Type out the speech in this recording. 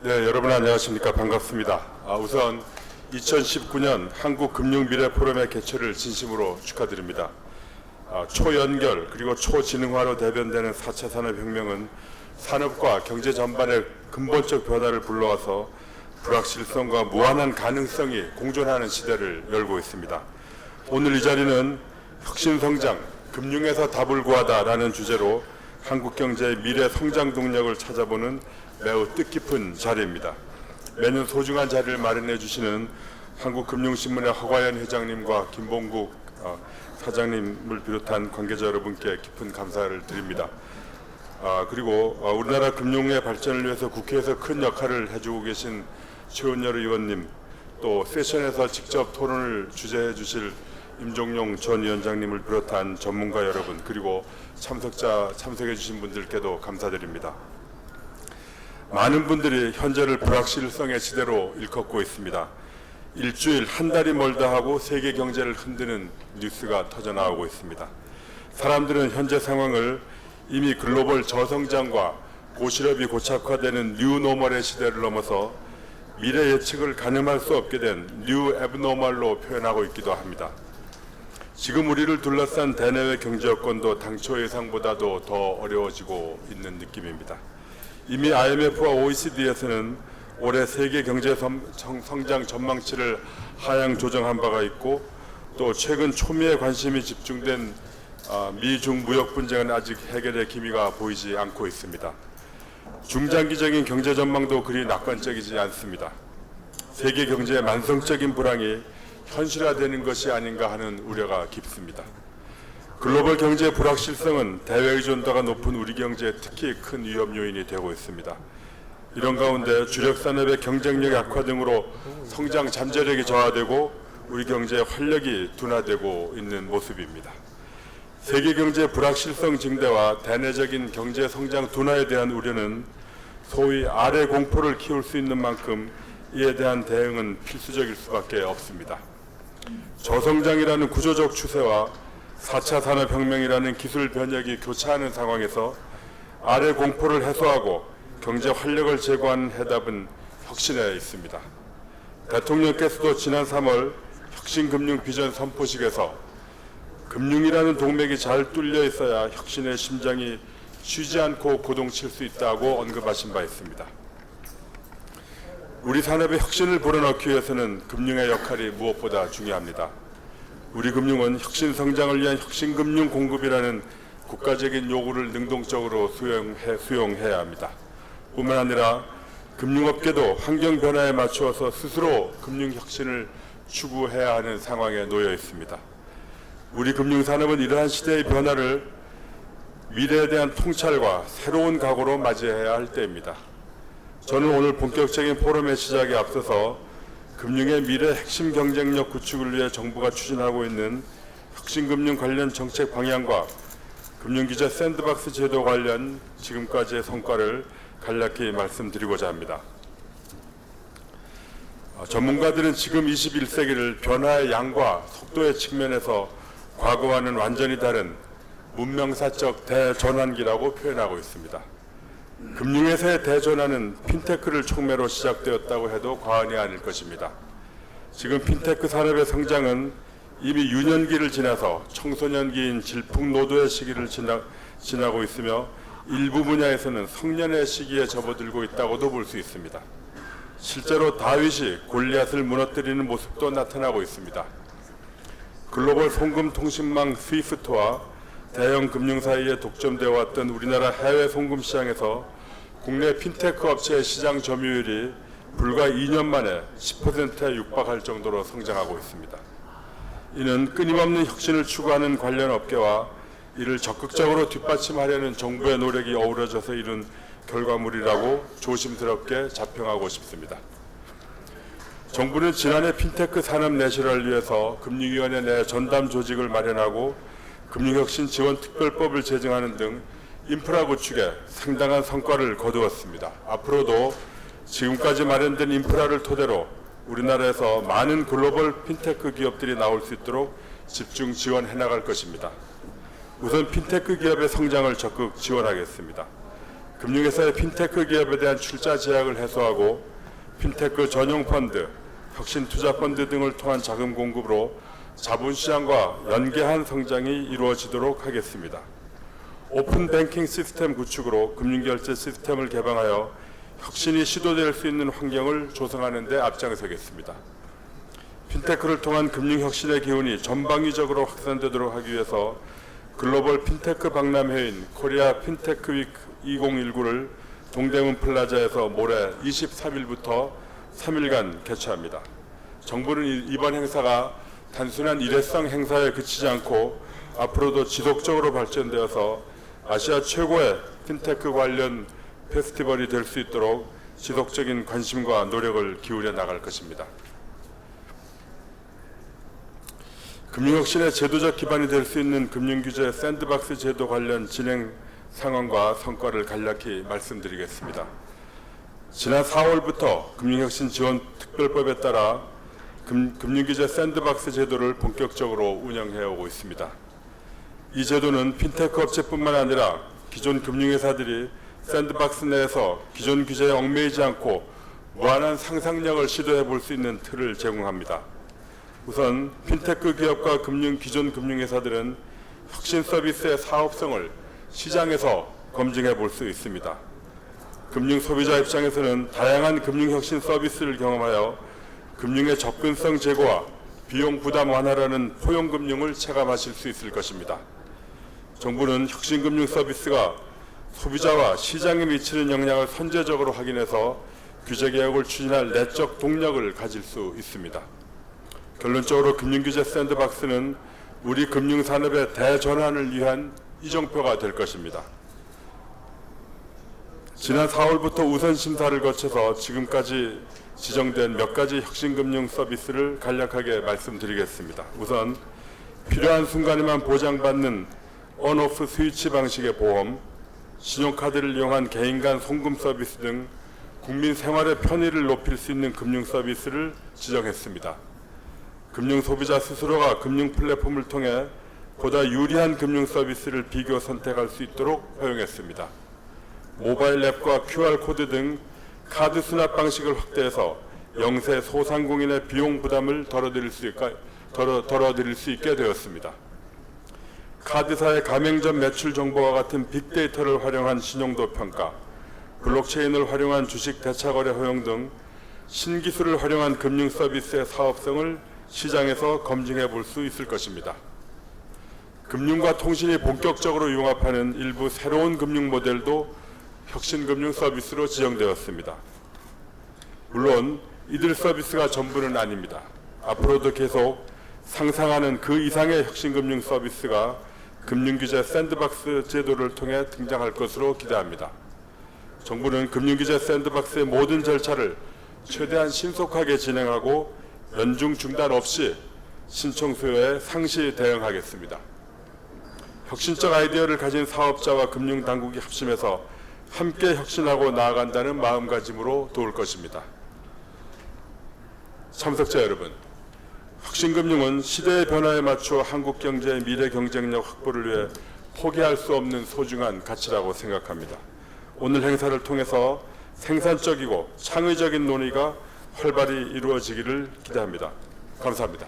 네, 여러분 안녕하십니까 반갑습니다. 아, 우선 2019년 한국금융미래포럼의 개최를 진심으로 축하드립니다. 아, 초연결 그리고 초지능화로 대변되는 4차 산업혁명은 산업과 경제 전반의 근본적 변화를 불러와서 불확실성과 무한한 가능성이 공존하는 시대를 열고 있습니다. 오늘 이 자리는 혁신성장, 금융에서 답을 구하다라는 주제로 한국 경제의 미래 성장 동력을 찾아보는 매우 뜻깊은 자리입니다. 매년 소중한 자리를 마련해 주시는 한국금융신문의 허과연 회장님과 김봉국 어, 사장님을 비롯한 관계자 여러분께 깊은 감사를 드립니다. 아, 그리고 어, 우리나라 금융의 발전을 위해서 국회에서 큰 역할을 해주고 계신 최원열 의원님, 또 세션에서 직접 토론을 주재해 주실 임종용 전 위원장님을 비롯한 전문가 여러분, 그리고 참석자 참석해 주신 분들께도 감사드립니다. 많은 분들이 현재를 불확실성의 시대로 일컫고 있습니다. 일주일 한 달이 멀다 하고 세계 경제를 흔드는 뉴스가 터져 나오고 있습니다. 사람들은 현재 상황을 이미 글로벌 저성장과 고실업이 고착화되는 뉴노멀의 시대를 넘어서 미래 예측을 가늠할 수 없게 된 뉴 에브노멀로 표현하고 있기도 합니다. 지금 우리를 둘러싼 대내외 경제 여건도 당초 예상보다도 더 어려워지고 있는 느낌입니다. 이미 IMF와 OECD에서는 올해 세계 경제 성장 전망치를 하향 조정한 바가 있고 또 최근 초미에 관심이 집중된 아, 미중 무역 분쟁은 아직 해결의 기미가 보이지 않고 있습니다. 중장기적인 경제 전망도 그리 낙관적이지 않습니다. 세계 경제의 만성적인 불황이 현실화되는 것이 아닌가 하는 우려가 깊습니다. 글로벌 경제의 불확실성은 대외 의존도가 높은 우리 경제에 특히 큰 위험 요인이 되고 있습니다. 이런 가운데 주력 산업의 경쟁력 약화 등으로 성장 잠재력이 저하되고 우리 경제의 활력이 둔화되고 있는 모습입니다. 세계 경제 불확실성 증대와 대내적인 경제 성장 둔화에 대한 우려는 소위 아래 공포를 키울 수 있는 만큼 이에 대한 대응은 필수적일 수밖에 없습니다. 저성장이라는 구조적 추세와 4차 산업혁명이라는 기술 변혁이 교차하는 상황에서 아래 공포를 해소하고 경제 활력을 제고하는 해답은 혁신에 있습니다. 대통령께서도 지난 3월 혁신금융 비전 선포식에서 금융이라는 동맥이 잘 뚫려 있어야 혁신의 심장이 쉬지 않고 고동칠 수 있다고 언급하신 바 있습니다. 우리 산업의 혁신을 불어넣기 위해서는 금융의 역할이 무엇보다 중요합니다. 우리 금융은 혁신 성장을 위한 혁신 금융 공급이라는 국가적인 요구를 능동적으로 수용해, 수용해야 합니다. 뿐만 아니라 금융업계도 환경 변화에 맞추어서 스스로 금융 혁신을 추구해야 하는 상황에 놓여 있습니다. 우리 금융산업은 이러한 시대의 변화를 미래에 대한 통찰과 새로운 각오로 맞이해야 할 때입니다. 저는 오늘 본격적인 포럼의 시작에 앞서서 금융의 미래 핵심 경쟁력 구축을 위해 정부가 추진하고 있는 혁신금융 관련 정책 방향과 금융기자 샌드박스 제도 관련 지금까지의 성과를 간략히 말씀드리고자 합니다. 어, 전문가들은 지금 21세기를 변화의 양과 속도의 측면에서 과거와는 완전히 다른 문명사적 대전환기라고 표현하고 있습니다. 금융에서의 대전환은 핀테크를 촉매로 시작되었다고 해도 과언이 아닐 것입니다. 지금 핀테크 산업의 성장은 이미 유년기를 지나서 청소년기인 질풍노도의 시기를 지나, 지나고 있으며 일부 분야에서는 성년의 시기에 접어들고 있다고도 볼 수 있습니다. 실제로 다윗이 골리앗을 무너뜨리는 모습도 나타나고 있습니다. 글로벌 송금 통신망 스위프트와 대형 금융사에 독점되어 왔던 우리나라 해외 송금 시장에서 국내 핀테크 업체의 시장 점유율이 불과 2년 만에 10%에 육박할 정도로 성장하고 있습니다. 이는 끊임없는 혁신을 추구하는 관련 업계와 이를 적극적으로 뒷받침하려는 정부의 노력이 어우러져서 이룬 결과물이라고 조심스럽게 자평하고 싶습니다. 정부는 지난해 핀테크 산업 내실화를 위해서 금융위원회 내 전담 조직을 마련하고 금융혁신 지원 특별법을 제정하는 등 인프라 구축에 상당한 성과를 거두었습니다. 앞으로도 지금까지 마련된 인프라를 토대로 우리나라에서 많은 글로벌 핀테크 기업들이 나올 수 있도록 집중 지원해 나갈 것입니다. 우선 핀테크 기업의 성장을 적극 지원하겠습니다. 금융회사의 핀테크 기업에 대한 출자 제약을 해소하고 핀테크 전용 펀드, 혁신 투자 펀드 등을 통한 자금 공급으로 자본시장과 연계한 성장이 이루어지도록 하겠습니다. 오픈 뱅킹 시스템 구축으로 금융결제 시스템을 개방하여 혁신이 시도될 수 있는 환경을 조성하는 데 앞장서겠습니다. 핀테크를 통한 금융혁신의 기운이 전방위적으로 확산되도록 하기 위해서 글로벌 핀테크 박람회인 코리아 핀테크 위크 2019를 동대문 플라자에서 모레 23일부터 3일간 개최합니다. 정부는 이- 이번 행사가 단순한 일회성 행사에 그치지 않고 앞으로도 지속적으로 발전되어서 아시아 최고의 핀테크 관련 페스티벌이 될 수 있도록 지속적인 관심과 노력을 기울여 나갈 것입니다. 금융혁신의 제도적 기반이 될 수 있는 금융규제 샌드박스 제도 관련 진행 상황과 성과를 간략히 말씀드리겠습니다. 지난 4월부터 금융혁신 지원 특별법에 따라 금, 금융규제 샌드박스 제도를 본격적으로 운영해 오고 있습니다. 이 제도는 핀테크 업체뿐만 아니라 기존 금융회사들이 샌드박스 내에서 기존 규제에 얽매이지 않고 무한한 상상력을 시도해 볼 수 있는 틀을 제공합니다. 우선 핀테크 기업과 금융 기존 금융회사들은 혁신 서비스의 사업성을 시장에서 검증해 볼 수 있습니다. 금융 소비자 입장에서는 다양한 금융 혁신 서비스를 경험하여 금융의 접근성 제고와 비용 부담 완화라는 포용 금융을 체감하실 수 있을 것입니다. 정부는 혁신 금융 서비스가 소비자와 시장에 미치는 영향을 선제적으로 확인해서 규제 개혁을 추진할 내적 동력을 가질 수 있습니다. 결론적으로 금융규제 샌드박스는 우리 금융산업의 대전환을 위한 이정표가 될 것입니다. 지난 4월부터 우선 심사를 거쳐서 지금까지 지정된 몇 가지 혁신금융 서비스를 간략하게 말씀드리겠습니다. 우선 필요한 순간에만 보장받는 온오프 스위치 방식의 보험, 신용카드를 이용한 개인 간 송금 서비스 등 국민 생활의 편의를 높일 수 있는 금융 서비스를 지정했습니다. 금융 소비자 스스로가 금융 플랫폼을 통해 보다 유리한 금융 서비스를 비교 선택할 수 있도록 허용했습니다. 모바일 앱과 QR코드 등 카드 수납 방식을 확대해서 영세 소상공인의 비용 부담을 덜어드릴 수, 있까, 덜어, 덜어드릴 수 있게 되었습니다. 카드사의 가맹점 매출 정보와 같은 빅데이터를 활용한 신용도 평가, 블록체인을 활용한 주식 대차거래 허용 등 신기술을 활용한 금융 서비스의 사업성을 시장에서 검증해 볼 수 있을 것입니다. 금융과 통신이 본격적으로 융합하는 일부 새로운 금융 모델도 혁신 금융 서비스로 지정되었습니다. 물론 이들 서비스가 전부는 아닙니다. 앞으로도 계속 상상하는 그 이상의 혁신 금융 서비스가 금융규제 샌드박스 제도를 통해 등장할 것으로 기대합니다. 정부는 금융규제 샌드박스의 모든 절차를 최대한 신속하게 진행하고 연중 중단 없이 신청 수요에 상시 대응하겠습니다. 혁신적 아이디어를 가진 사업자와 금융 당국이 합심해서 함께 혁신하고 나아간다는 마음가짐으로 도울 것입니다. 참석자 여러분, 혁신금융은 시대의 변화에 맞추어 한국 경제의 미래 경쟁력 확보를 위해 포기할 수 없는 소중한 가치라고 생각합니다. 오늘 행사를 통해서 생산적이고 창의적인 논의가 활발히 이루어지기를 기대합니다. 감사합니다.